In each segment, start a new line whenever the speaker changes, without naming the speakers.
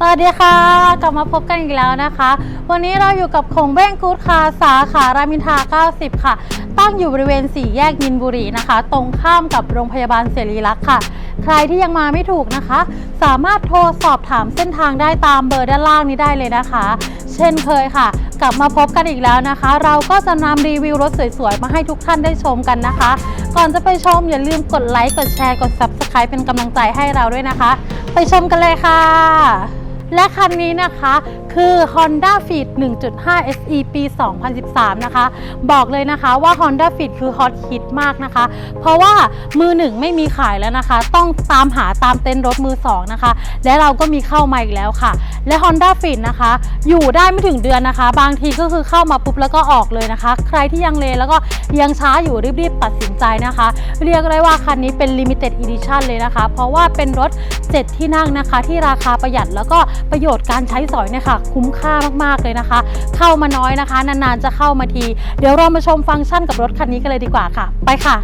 สวัสดีค่ะ กลับมาพบกันอีกแล้วนะคะ วันนี้เราอยู่กับคงเบ้งกูดคาสาขารามอินทรา90 ค่ะ ตั้งอยู่บริเวณสี่แยกมินบุรีนะคะ ตรงข้ามกับโรงพยาบาลเสรีรักษ์ค่ะ ใครที่ยังมาไม่ถูกนะคะ สามารถโทรสอบถามเส้นทางได้ตามเบอร์ด้านล่างนี้ได้เลยนะคะ เช่นเคยค่ะ กลับมาพบกันอีกแล้วนะคะ เราก็จะนำรีวิวรถสวยๆ มาให้ทุกท่านได้ชมกันนะคะ ก่อนจะไปชมอย่าลืมกดไลค์กดแชร์กด Subscribe เป็นกำลังใจให้เราด้วยนะคะ ไปชมกันเลยค่ะ และคันนี้นะคะ คือ Honda Fit 1.5 SE ปี 2013 นะคะ บอกเลยนะคะว่า Honda Fit คือฮอตฮิตมากนะคะ เพราะว่ามือหนึ่งไม่มีขายแล้วนะคะ ต้องตามหาตามเต็นท์รถมือสองนะคะ และเราก็มีเข้ามาอีกแล้วค่ะ และ Honda Fit นะคะ อยู่ได้ไม่ถึงเดือนนะคะ บางทีก็คือเข้ามาปุ๊บแล้วก็ออกเลยนะคะ ใครที่ยังเลแล้วก็ยังช้าอยู่รีบๆตัดสินใจนะคะ เรียกได้ว่าคันนี้เป็น Limited Edition เลยนะคะ เพราะว่าเป็นรถ 7 ที่นั่งนะคะ ที่ราคาประหยัดแล้วก็ประโยชน์การใช้สอยเนี่ยค่ะคุ้มค่ามากๆเลยนะคะ เข้ามาน้อยนะคะ นานๆจะเข้ามาที เดี๋ยวเรามาชมฟังก์ชันกับรถคันนี้กันเลยดีกว่าค่ะ ไปค่ะ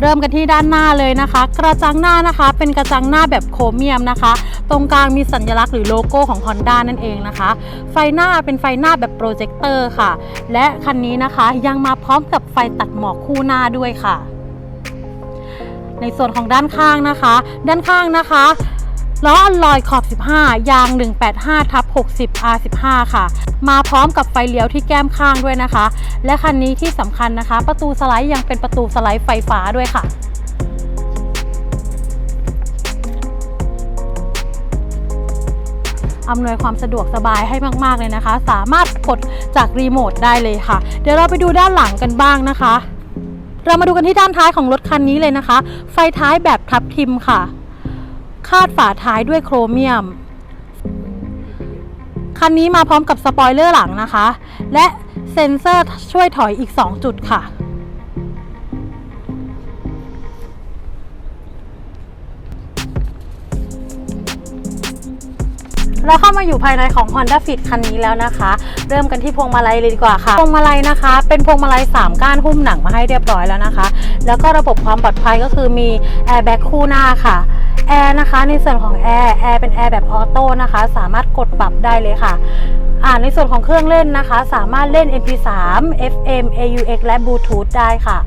เริ่มกันที่ด้านหน้าเลยนะคะ กระจังหน้านะคะ เป็นกระจังหน้าแบบโครเมียมนะคะ ตรงกลางมีสัญลักษณ์หรือโลโก้ของ Honda นั่นเองนะคะ ไฟหน้าเป็นไฟหน้าแบบโปรเจคเตอร์ค่ะ และคันนี้นะคะยังมาพร้อมกับไฟตัดหมอกคู่หน้าด้วยค่ะ ในส่วนของด้านข้างนะคะ ด้านข้างนะคะ ล้ออัลลอยขอบ 15 ยาง 185ทับ60 R15 ค่ะ มาพร้อมกับไฟเลี้ยวที่แก้มข้างด้วยนะคะ และคันนี้ที่สำคัญนะคะ ประตูสไลด์ยังเป็นประตูสไลด์ไฟฟ้าด้วยค่ะอำนวยความสะดวกสบายให้มาก ๆ เลยนะคะ สามารถกดจากรีโมทได้เลยค่ะ เดี๋ยวเราไปดูด้านหลังกันบ้างนะคะ เรามาดูกันที่ด้านท้ายของรถคันนี้เลยนะคะ ไฟท้ายแบบทับทิมค่ะ คาดฝาท้ายด้วยโครเมียม คันนี้มาพร้อมกับสปอยเลอร์หลังนะคะ และเซ็นเซอร์ช่วยถอยอีก 2 จุดค่ะ เราเข้ามาอยู่ภายในของ Honda Fit คันนี้แล้วนะคะ เริ่มกันที่พวงมาลัยเลยดีกว่าค่ะ พวงมาลัยนะคะ เป็นพวงมาลัย 3 ก้านหุ้มหนังมาให้เรียบร้อยแล้วนะคะ แล้วก็ระบบความปลอดภัยก็คือมีแอร์แบ็กคู่หน้าค่ะแอร์นะคะในส่วนของแอร์แอร์เป็นแอร์แบบออโต้นะคะ สามารถกดปรับได้เลยค่ะอ่าในส่วนของเครื่องเล่นนะคะ สามารถเล่น MP3 FM AUX และ Bluetooth ได้ค่ะ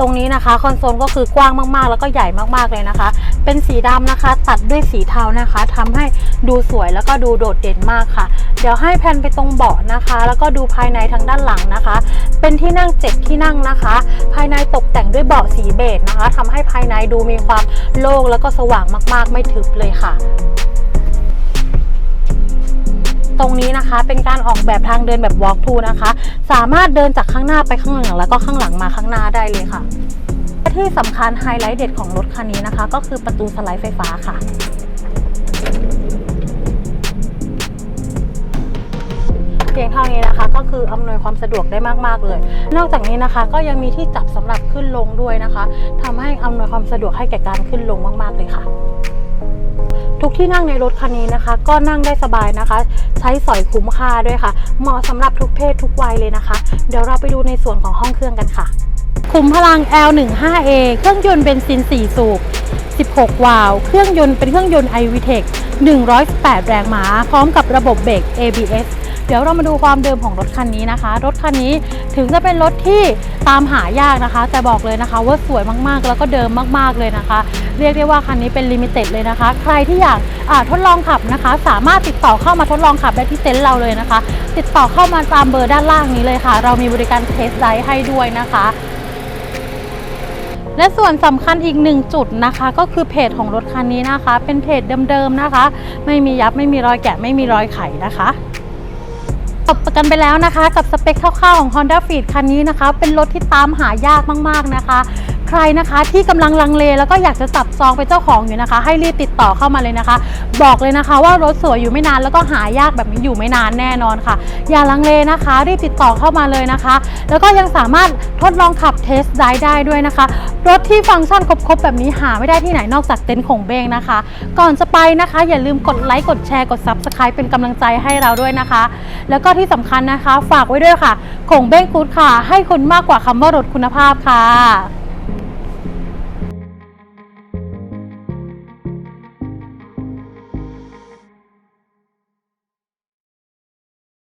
ตรงนี้นะคะคอนโซลก็คือกว้างมากๆ แล้วก็ใหญ่มากๆเลยนะคะ เป็นสีดำนะคะ ตัดด้วยสีเทานะคะทำให้ดูสวยแล้วก็ดูโดดเด่นมากค่ะ เดี๋ยวให้แพนไปตรงเบาะนะคะ แล้วก็ดูภายในทางด้านหลังนะคะ เป็นที่นั่งเจ็ดที่นั่งนะคะ ภายในตกแต่งด้วยเบาะสีเบจนะคะทำให้ภายในดูมีความโล่งแล้วก็สว่างมากๆ ไม่ทึบเลยค่ะ ตรงนี้นะคะ เป็นการออกแบบทางเดินแบบ walk to นะคะ สามารถเดินจากข้างหน้าไปข้างหลัง แล้วก็ข้างหลังมาข้างหน้าได้เลยค่ะ ที่สำคัญไฮไลท์เด็ดของรถคันนี้นะคะ ก็คือประตูสไลด์ไฟฟ้าค่ะเพียงเท่านี้นะคะก็คืออำนวยความสะดวกได้มากๆเลย นอกจากนี้นะคะก็ยังมีที่จับสำหรับขึ้นลงด้วยนะคะทำให้อำนวยความสะดวกให้แก่การขึ้นลงมากๆเลยค่ะ ทุกที่นั่งในรถคันนี้นะคะ ก็นั่งได้สบายนะคะ ใช้สอยคุ้มค่าด้วยค่ะ เหมาะสำหรับทุกเพศทุกวัยเลยนะคะ เดี๋ยวเราไปดูในส่วนของห้องเครื่องกันค่ะ ขุมพลัง L15A เครื่องยนต์เบนซิน 4 สูบ 16 วาล์วเครื่องยนต์เป็นเครื่องยนต์ iVTEC 118 แรงม้า พร้อมกับระบบเบรก ABS เดี๋ยวเรามาดูความเดิมของรถคันนี้นะคะ รถคันนี้ถึงจะเป็นรถที่ตามหายากนะคะ แต่บอกเลยนะคะว่าสวยมากๆ แล้วก็เดิมมากๆเลยนะคะ เรียกได้ว่าคันนี้เป็นลิมิเต็ดเลยนะคะ ใครที่อยากทดลองขับนะคะ สามารถติดต่อเข้ามาทดลองขับได้ที่เต็นท์เราเลยนะคะ ติดต่อเข้ามาตามเบอร์ด้านล่างนี้เลยค่ะ เรามีบริการเทสไดร์ให้ด้วยนะคะและส่วนสำคัญอีกหนึ่งจุดนะคะ ก็คือเพจของรถคันนี้นะคะ เป็นเพจเดิมๆนะคะ ไม่มียับไม่มีรอยแกะไม่มีรอยไขนะคะ บกันไปแล้วนะคะ กับสเปคคร่าวๆของ Honda Fit คันนี้นะคะ เป็นรถที่ตามหายากมากๆนะคะ ใครนะคะที่กำลังลังเลแล้วก็อยากจะจับจองเป็นเจ้าของอยู่นะคะ ให้รีบติดต่อเข้ามาเลยนะคะ บอกเลยนะคะว่ารถสวยอยู่ไม่นานแล้วก็หายากแบบนี้อยู่ไม่นานแน่นอนค่ะ อย่าลังเลนะคะ รีบติดต่อเข้ามาเลยนะคะ แล้วก็ยังสามารถทดลองขับเทสไดรฟ์ได้ด้วยนะคะ รถที่ฟังก์ชันครบๆ แบบนี้หาไม่ได้ที่ไหนนอกจากเต็นท์ของเบงนะคะ ก่อนจะไปนะคะ อย่าลืมกดไลค์กดแชร์กด Subscribe เป็นกำลังใจให้เราด้วยนะคะ แล้วก็ที่สำคัญนะคะ ฝากไว้ด้วยค่ะของเบ้งกูดค่ะ ให้คุณมากกว่าคำว่ารถคุณภาพค่ะ